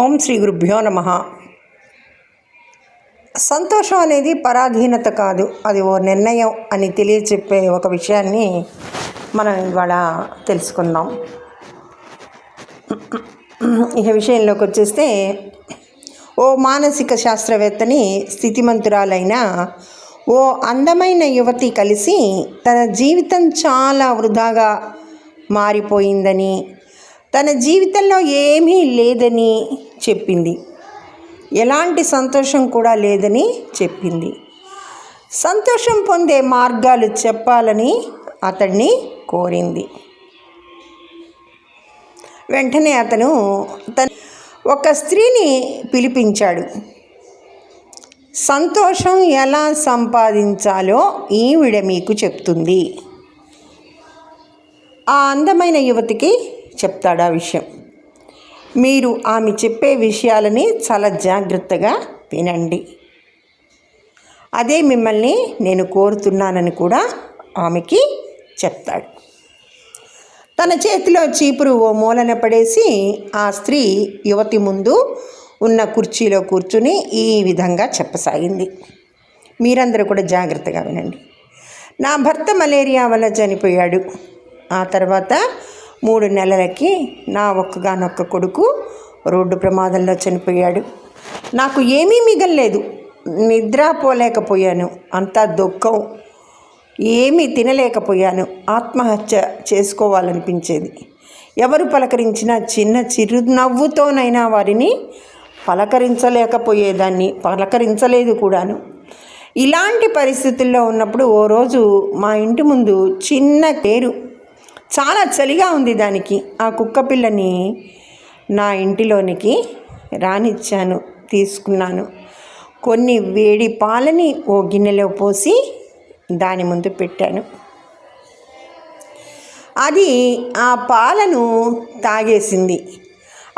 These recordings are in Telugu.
ఓం శ్రీ గురుభ్యో నమ. సంతోషం అనేది పరాధీనత కాదు అది ఓ నిర్ణయం అని తెలియచెప్పే ఒక విషయాన్ని మనం ఇవాళ తెలుసుకుందాం. ఈ విషయంలోకి వచ్చేస్తే ఓ మానసిక శాస్త్రవేత్తని స్థితిమంతురాలైన ఓ అందమైన యువతి కలిసి తన జీవితం చాలా వృధాగా మారిపోయిందని తన జీవితంలో ఏమీ లేదని చెప్పింది. ఎలాంటి సంతోషం కూడా లేదని చెప్పింది. సంతోషం పొందే మార్గాలు చెప్పాలని అతన్ని కోరింది. వెంటనే అతను తన ఒక స్త్రీని పిలిపించాడు. సంతోషం ఎలా సంపాదించాలో ఈవిడ మీకు చెప్తుంది. ఆ అందమైన యువతికి చెప్తాడు ఆ విషయం. మీరు ఆమె చెప్పే విషయాలని చాలా జాగ్రత్తగా వినండి. అదే మిమ్మల్ని నేను కోరుతున్నానని కూడా ఆమెకి చెప్తాడు. తన చేతిలో చీపురు ఓ మూలన పడేసి ఆ స్త్రీ యువతి ముందు ఉన్న కుర్చీలో కూర్చుని ఈ విధంగా చెప్పసాగింది. మీరందరూ కూడా జాగ్రత్తగా వినండి. నా భర్త మలేరియా వల్ల చనిపోయాడు. ఆ తర్వాత మూడు నెలలకి నా ఒక్కగానొక్క కొడుకు రోడ్డు ప్రమాదంలో చనిపోయాడు. నాకు ఏమీ మిగల్లేదు. నిద్రపోలేకపోయాను అంతా దుఃఖం. ఏమీ తినలేకపోయాను. ఆత్మహత్య చేసుకోవాలనిపించేది. ఎవరు పలకరించినా చిన్న చిరునవ్వుతోనైనా వారిని పలకరించలేకపోయేదాన్ని. పలకరించలేదు కూడాను. ఇలాంటి పరిస్థితుల్లో ఉన్నప్పుడు ఓ రోజు మా ఇంటి ముందు చిన్న పేరు చాలా చలిగా ఉంది దానికి. ఆ కుక్క పిల్లని నా ఇంటిలోనికి రానిచ్చాను తీసుకున్నాను. కొన్ని వేడి పాలని ఓ గిన్నెలో పోసి దాని ముందు పెట్టాను. అది ఆ పాలను తాగేసింది.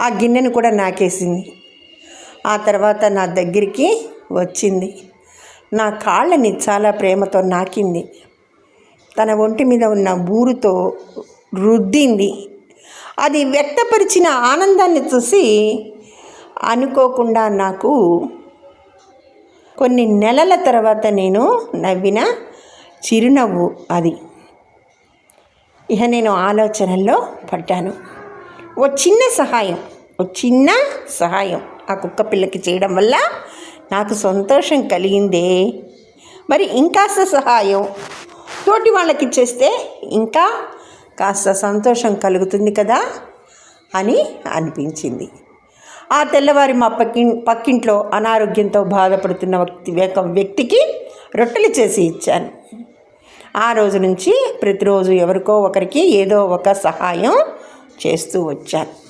ఆ గిన్నెను కూడా నాకేసింది. ఆ తర్వాత నా దగ్గరికి వచ్చింది. నా కాళ్ళని చాలా ప్రేమతో నాకింది. తన ఒంటి మీద ఉన్న బూరుతో రుద్దింది. అది వ్యక్తపరిచిన ఆనందాన్ని చూసి అనుకోకుండా నాకు కొన్ని నెలల తర్వాత నేను నవ్విన చిరునవ్వు అది. ఇక నేను ఆలోచనల్లో పడ్డాను. ఓ చిన్న సహాయం ఓ చిన్న సహాయం ఆ కుక్క పిల్లకి చేయడం వల్ల నాకు సంతోషం కలిగిందే. మరి ఇంకాస్త సహాయం తోటి వాళ్ళకి ఇచ్చేస్తే ఇంకా కాస్త సంతోషం కలుగుతుంది కదా అని అనిపించింది. ఆ తెల్లవారి మా పక్కి పక్కింట్లో అనారోగ్యంతో బాధపడుతున్న వ్యక్తి ఒక వ్యక్తికి రొట్టెలు చేసి ఇచ్చాను. ఆ రోజు నుంచి ప్రతిరోజు ఎవరికో ఒకరికి ఏదో ఒక సహాయం చేస్తూ వచ్చాను.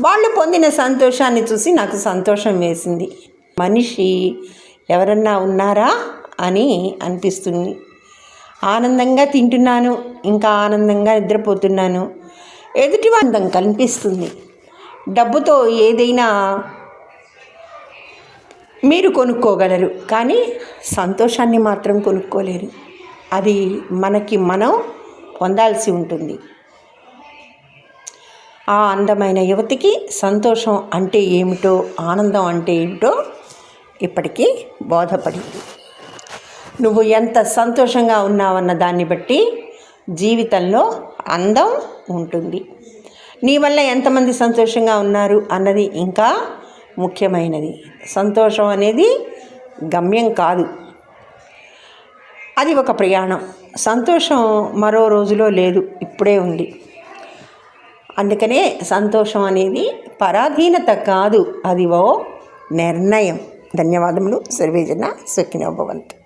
వాళ్ళు పొందిన సంతోషాన్ని చూసి నాకు సంతోషం వేసింది. మనిషి ఎవరన్నా ఉన్నారా అని అనిపిస్తుంది. ఆనందంగా తింటున్నాను ఇంకా ఆనందంగా నిద్రపోతున్నాను. ఎదుటి అందం కనిపిస్తుంది డబ్బుతో ఏదైనా మీరు కొనుక్కోగలరు కానీ సంతోషాన్ని మాత్రం కొనుక్కోలేరు. అది మనకి మనం పొందాల్సి ఉంటుంది. ఆ అందమైన యువతికి సంతోషం అంటే ఏమిటో ఆనందం అంటే ఏమిటో ఇప్పటికీ బోధపడింది. నువ్వు ఎంత సంతోషంగా ఉన్నావన్న దాన్ని బట్టి జీవితంలో అందం ఉంటుంది. నీ వల్ల ఎంతమంది సంతోషంగా ఉన్నారు అన్నది ఇంకా ముఖ్యమైనది. సంతోషం అనేది గమ్యం కాదు. అది ఒక ప్రయాణం. సంతోషం మరో రోజులో లేదు. ఇప్పుడే ఉంది. అందుకనే సంతోషం అనేది పరాధీనత కాదు. అది ఓ నిర్ణయం. ధన్యవాదములు. సర్వేజన సుఖినోభవంతు.